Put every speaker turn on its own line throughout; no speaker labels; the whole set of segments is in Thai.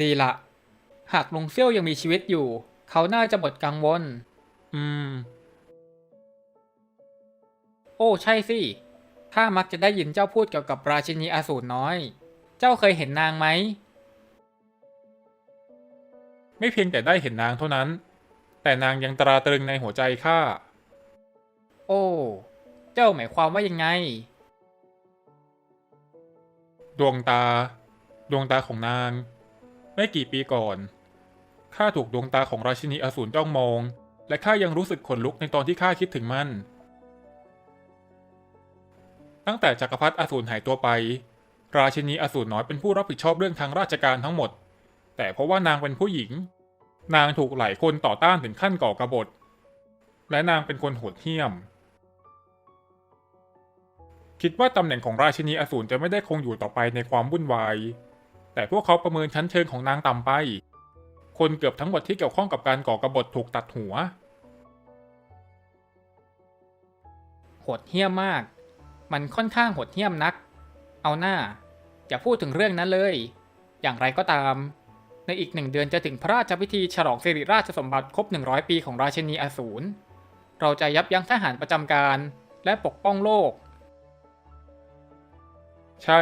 ดีละ หากลุงเซี่ยวยังมีชีวิตอยู่ เขาน่าจะหมดกังวล อืม โอ้ใช่สิข้ามักจะได้ยินเจ้าพูดเกี่ยวกับราชินีอสูรน้อย เจ้าเคยเห็นนางไหม
ไม่เพียงแต่ได้เห็นนางเท่านั้น แต่นางยังตราตรึงในหัวใจข้า
โอ้ เจ้าหมายความว่ายังไง
ดวงตา ดวงตาของนาง ไม่กี่ปีก่อนข้าถูกดวงตาของราชินีอสูรจ้องมอง และข้ายังรู้สึกขนลุกในตอนที่ข้าคิดถึงมัน ตั้งแต่จักรพรรดิอสูรหายตัวไป ราชินีอสูรน้อยเป็นผู้รับผิดชอบเรื่องทางราชการทั้งหมด แต่เพราะว่านางเป็นผู้หญิง นางถูกหลายคนต่อต้านถึงขั้นก่อกบฏ และนางเป็นคนโหดเหี้ยม คิดว่าตำแหน่งของราชินีอสูรจะไม่ได้คงอยู่ต่อไปในความวุ่นวาย แต่พวกเขาประเมินชั้นเชิงของนางต่ำไป คนเกือบทั้งหมดที่เกี่ยวข้องกับการก่อกบฏถูกตัดหัว
โหดเหี้ยมมาก มันค่อนข้างโหดเหี้ยมนัก เอาหน้า อย่าพูดถึงเรื่องนั้นเลย อย่างไรก็ตาม ในอีกหนึ่งเดือนจะถึงพระราชพิธีฉลองสิริราชสมบัติครบ 100 ปีของราชินีอสูร เราจะยับยั้งทหารประจำการและปกป้องโลก
ใช่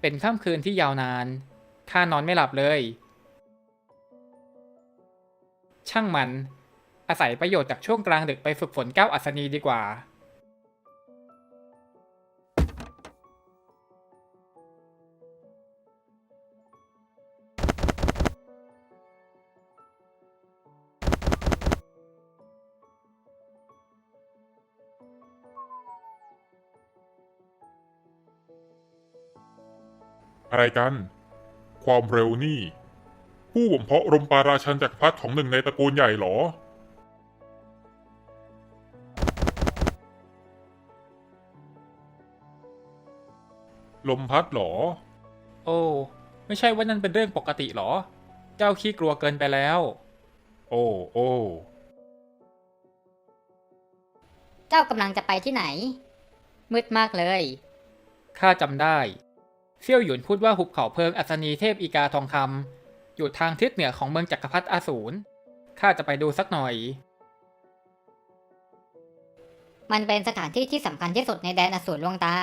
เป็นค่ำคืนที่ยาวนาน ข้านอนไม่หลับเลย ช่างมัน อาศัยประโยชน์จากช่วงกลางดึกไปฝึกฝนก้าวอัศนีดีกว่า
อะไรกัน ความเร็วนี่ ผู้บ่มเพาะรมปาราชันจักรพรรดิของหนึ่งในตระกูลใหญ่เหรอ ลมพัดเหรอ
โอ้ ไม่ใช่ว่านั่นเป็นเรื่องปกติหรอ เจ้าขี้กลัวเกินไปแล้ว
โอ้โอ้
เจ้ากำลังจะไปที่ไหน มืดมากเลย
ข้าจำได้ เซี่ยวหยุนพูดว่าหุบเขาเพิงอัศนีเทพอีกาทองคำอยู่ทางทิศเหนือของเมืองจักรพรรดิอสูรข้าจะไปดูสักหน่อย
มันเป็นสถานที่ที่สำคัญที่สุดในแดนอสูรลวงตา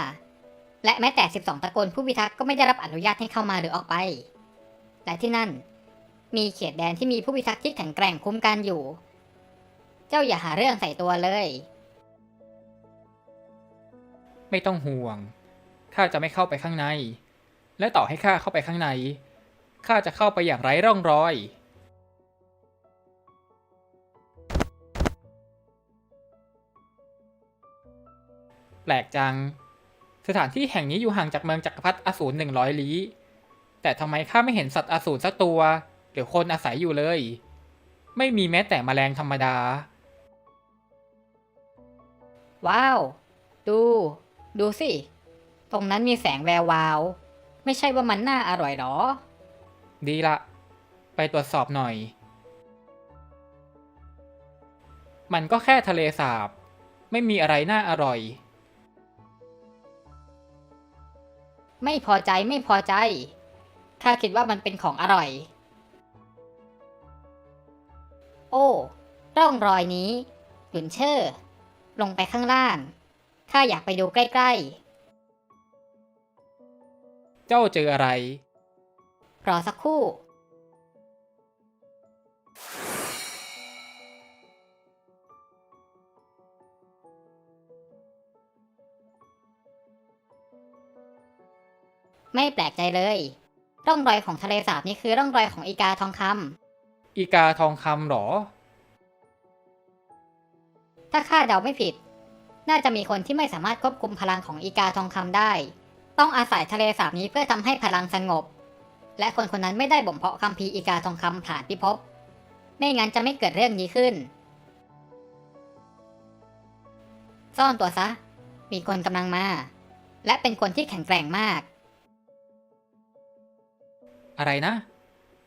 และแม้แต่ 12ตระกูลผู้พิทักษ์ก็ไม่ได้รับอนุญาตให้เข้ามาหรือออกไป และที่นั่น มีเขตแดนที่มีผู้พิทักษ์ที่แข็งแกร่งคุ้มกันอยู่ เจ้าอย่าหาเรื่องใส่ตัวเลย
ไม่ต้องห่วงข้าจะไม่เข้าไปข้างใน และต่อให้ข้าเข้าไปข้างใน ข้าจะเข้าไปอย่างไร้ร่องรอย แปลกจัง สถานที่แห่งนี้อยู่ห่างจากเมืองจักรพรรดิอสูรหนึ่งร้อยลี้แต่ทำไมข้าไม่เห็นสัตว์อสูรสักตัว หรือคนอาศัยอยู่เลย ไม่มีแม้แต่แมลงธรรมดา
ว้าว ดู ดูสิ ตรงนั้นมีแสงแวววาว ไม่ใช่ว่ามันน่าอร่อยหรอ
ดีละ ไปตรวจสอบหน่อย มันก็แค่ทะเลสาบ ไม่มีอะไรน่าอร่อย
ไม่พอใจไม่พอใจ ข้าคิดว่ามันเป็นของอร่อย โอ้ ร่องรอยนี้หยุนเชอร์ ลงไปข้างล่าง ข้าอยากไปดูใกล้
เจ้าเจออะไร
ๆรอสักครู่ ไม่แปลกใจเลย ร่องรอยของทะเลสาบนี่คือร่องรอยของอีกาทองคำ
อีกาทองคำหรอ
ถ้าข้าเดาไม่ผิด น่าจะมีคนที่ไม่สามารถควบคุมพลังของอีกาทองคำได้ ต้องอาศัยทะเลสาบนี้เพื่อทำให้พลังสงบ และคนคนนั้นไม่ได้บ่มเพาะคัมภีร์อีกาทองคำผ่านพิภพไม่งั้นจะไม่เกิดเรื่องนี้ขึ้น ซ่อนตัวซะ มีคนกำลังมา และเป็นคนที่แข็งแกร่งมาก
อะไรนะ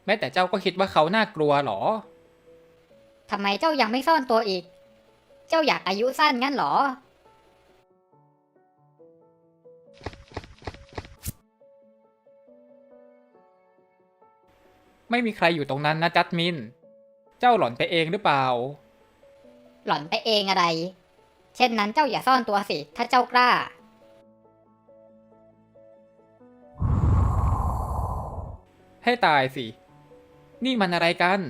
แม้แต่เจ้าก็คิดว่าเขาน่ากลัวหรอ
ทำไมเจ้ายังไม่ซ่อนตัวอีก เจ้าอยากอายุสั้นงั้นเหรอ
ไม่มีใครอยู่ตรงนั้นนะจัดมิน เจ้าหล่อนไปเองหรือเปล่า
หล่อนไปเองอะไร เช่นนั้นเจ้าอย่าซ่อนตัวสิ ถ้าเจ้ากล้า
ให้ตายสิ นี่มันอะไรกัน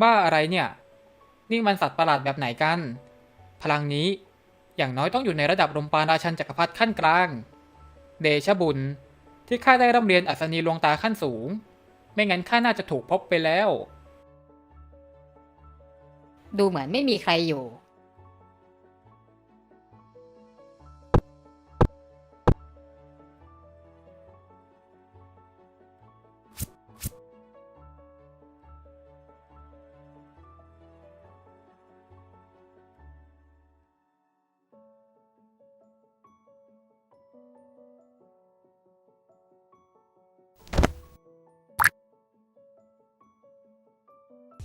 บ้าอะไรเนี่ย นี่มันสัตว์ประหลาดแบบไหนกัน พลังนี้อย่างน้อยต้องอยู่ในระดับลมปราณราชันจักรพรรดิขั้นกลาง เดชบุญที่ข้าได้ร่ำเรียนอัศนีลวงตาขั้นสูง ไม่งั้นข้าน่าจะถูกพบไปแล้ว
ดูเหมือนไม่มีใครอยู่